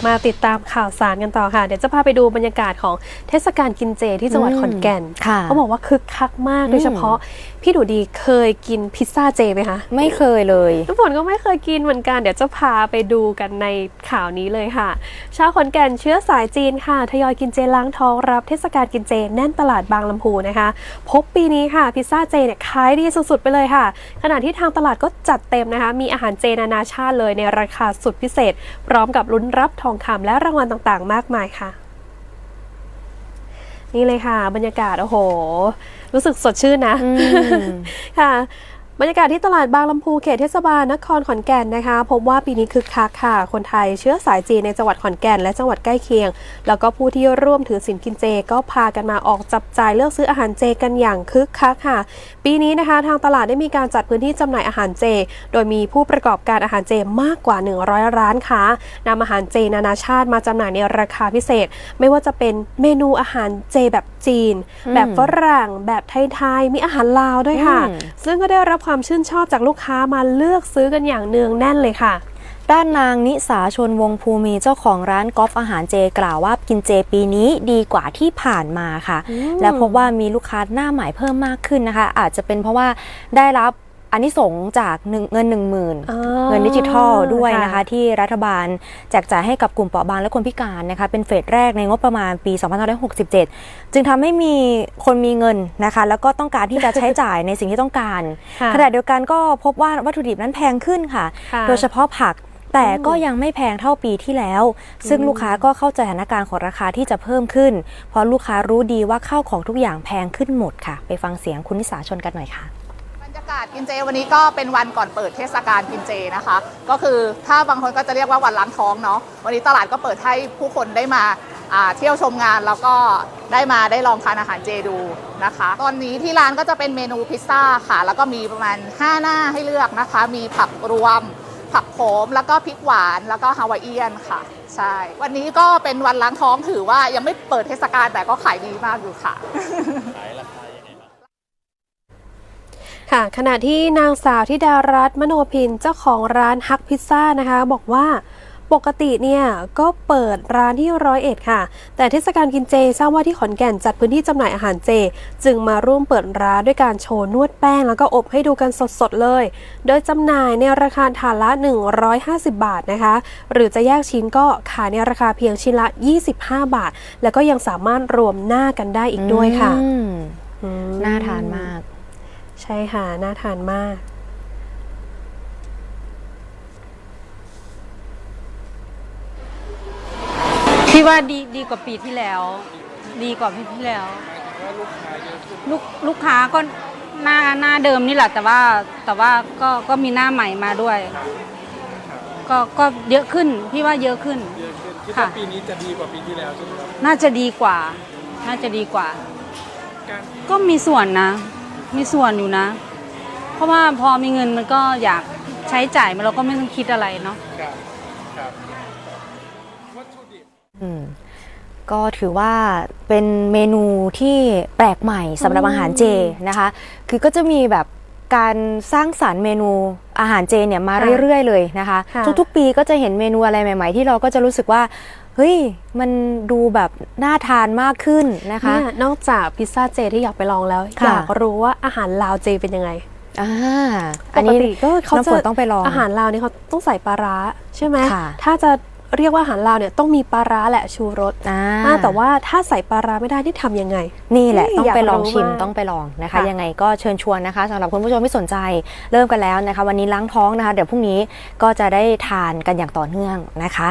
บมาติดตามข่าวสารกันต่อค่ะ เดี๋ยวจะพาไปดูบรรยากาศของเทศกาลกินเจที่จังหวัดอืมขอนแก่นค่ะเขาบอกว่าคึกคักมากอืมโดยเฉพาะ พี่ดูดีเคยกินพิซซ่าเจไหมคะ ไม่เคยเลยทุกคนก็ไม่เคยกินเหมือนกัน เดี๋ยวจะพาไปดูกันในข่าวนี้เลยค่ะ ชาวขอนแก่นเชื้อสายจีนค่ะ ทยอยกินเจล้างท้องรับเทศกาลกินเจแน่นตลาดบางลำพูนะคะ พบปีนี้ค่ะพิซซ่าเจเนี่ยขายดีสุดๆไปเลยค่ะ ขณะที่ทางตลาดก็จัดเต็มนะคะ มีอาหารเจนานาชาติเลยในราคาสุดพิเศษ พร้อมกับลุ้นรับทองคำและรางวัลต่างๆ มากมายค่ะ นี่เลยค่ะ บรรยากาศ โอ้โห รู้สึกสดชื่นนะอืมค่ะ บรรยากาศที่ตลาดบางลำพูเขตเทศบาลนครขอนแก่นนะคะ พบว่าปีนี้คึกคักค่ะ คนไทยเชื้อสายจีนในจังหวัดขอนแก่นและจังหวัดใกล้เคียง แล้วก็ผู้ที่ร่วมถือศีลกินเจ ก็พากันมาออกจับจ่ายเลือกซื้ออาหารเจกันอย่างคึกคักค่ะ ปีนี้นะคะ ทางตลาดได้มีการจัดพื้นที่จำหน่ายอาหารเจ โดยมีผู้ประกอบการอาหารเจมากกว่า 100 ร้านค้านำอาหารเจนานาชาติมาจำหน่ายในราคาพิเศษ ไม่ว่าจะเป็นเมนูอาหารเจแบบจีนอืมแบบฝรั่ง แบบไทยๆ มีอาหารลาวด้วยค่ะอืมซึ่งก็ได้รับความชื่นชอบจากลูกค้ามาเลือกซื้อกันอย่างเนืองแน่นเลยค่ะด้านนางนิสาชนวงภูมีเจ้าของร้านกอล์ฟอาหารเจกล่าวว่ากินเจปีนี้ดีกว่าที่ผ่านมาค่ะอืมและพบว่ามีลูกค้าหน้าใหม่เพิ่มมากขึ้นนะคะ อาจจะเป็นเพราะว่าได้รับ อานิสงส์จากหนึ่งเงิน1 0,000อ่าเงินดิจิทัลด้วยนะคะ ที่รัฐบาลแจกจ่ายให้กับกลุ่มเปราะบางและคนพิการนะคะ เป็นเฟสแรกในงบประมาณปี 2567 จึงทำให้มีคนมีเงินนะคะ แล้วก็ต้องการที่จะใช้จ่ายในสิ่งที่ต้องการค่ะขณะเดียวกันก็พบว่าวัตถุดิบนั้นแพงขึ้นค่ะค่ะโดยเฉพาะผักแต่อืมก็ยังไม่แพงเท่าปีที่แล้ว ซึ่งอืมลูกค้าก็เข้าใจสถานการณ์ของราคาที่จะเพิ่มขึ้น เพราะลูกค้ารู้ดีว่าข้าวของทุกอย่างแพงขึ้นหมดค่ะ ไปฟังเสียงคุณนิสาชนกันหน่อยค่ะบรรยา กินเจวันนี้ก็เป็นวันก่อนเปิดเทศกาลกินเจนะคะ ก็คือถ้าบางคนก็จะเรียกว่าวันล้างท้องเนาะวันนี้ตลาดก็เปิดให้ผู้คนได้มาอ่าเที่ยวชมงานแล้วก็ได้มาได้ลองทานอาหารเจดูนะคะ ตอนนี้ที่ร้านก็จะเป็นเมนูพิซซ่าค่ะ แล้วก็มีประมาณ 5 หน้าให้เลือกนะคะ มีผักรวม ผักโขม แล้วก็พริกหวานแล้วก็ฮาวายเอียนค่ะ ใช่ วันนี้ก็เป็นวันล้างท้องถือว่ายังไม่เปิดเทศกาลแต่ก็ขายดีมากอยู่ค่ะ ค่ะขณะที่นางสาวธิดารัตน์มโนพินเจ้าของร้านฮักพิซซ่านะคะ บอกว่าปกติเนี่ยก็เปิดร้านที่ร้อยเอ็ดค่ะ แต่เทศกาลกินเจทราบว่าที่ขอนแก่นจัดพื้นที่จำหน่ายอาหารเจ จึงมาร่วมเปิดร้านด้วยการโชว์นวดแป้งแล้วก็อบให้ดูกันสดๆเลย โดยจำหน่ายในราคาถาดละ 150 บาทนะคะ หรือจะแยกชิ้นก็ขายในราคาเพียงชิ้นละ 25 บาท แล้วก็ยังสามารถรวมหน้ากันได้อีกด้วยค่ะ อืม อืม น่าทานมาก ใช่ค่ะ น่าทานมากพี่ว่าดีดีกว่าปีที่แล้ว ดีกว่าปีที่แล้ว ลูกลูกค้าก็หน้าหน้าเดิมนี่แหละแต่ว่าแต่ว่าก็ก็มีหน้าใหม่มาด้วย ก็ก็เยอะขึ้น พี่ว่าเยอะขึ้น เยอะขึ้นคิดว่าค่ะ ปีนี้จะดีกว่าปีที่แล้วใช่ไหมครับน่าจะดีกว่า น่าจะดีกว่า การก็มีส่วนนะ มีส่วนอยู่นะ เพราะว่าพอมีเงินมันก็อยากใช้จ่ายมันเราก็ไม่ต้องคิดอะไรเนาะครับครับวัตถุดิบอืมก็ถือว่าเป็นเมนูที่แปลกใหม่สำหรับอืมอาหารเจนะคะ คือก็จะมีแบบการสร้างสารรค์เมนูอาหารเจเนี่ยมาค่ะเรื่อยๆเลยนะคะค่ะทุกๆ ปีก็จะเห็นเมนูอะไรใหม่ ๆ ที่เราก็จะรู้สึกว่า เฮ้ยมันดูแบบน่าทานมากขึ้นนะคะเนี่ยนอกจากพิซซ่าเจที่อยากไปลองแล้วค่ะอยากรู้ว่าอาหารลาวเจเป็นยังไงอ่าปอันกนี้ติก็เขาน้ำจะฝนต้องไปลองอาหารลาวเนี่ยเขาต้องใส่ปลาร้าใช่ไหมค่ะถ้าจะเรียกว่าอาหารลาวเนี่ยต้องมีปลาร้าแหละชูรสอ่าอ่าแต่ว่าถ้าใส่ปลาร้าไม่ได้นี่ทำยังไง นี่แหละเฮ้ยต้องไปลองอยากรู้ชิมมากต้องไปลองนะคะค่ะยังไงก็เชิญชวนนะคะสำหรับคุณผู้ชมที่สนใจเริ่มกันแล้วนะคะ วันนี้ล้างท้องนะคะ เดี๋ยวพรุ่งนี้ก็จะได้ทานกันอย่างต่อเนื่องนะคะ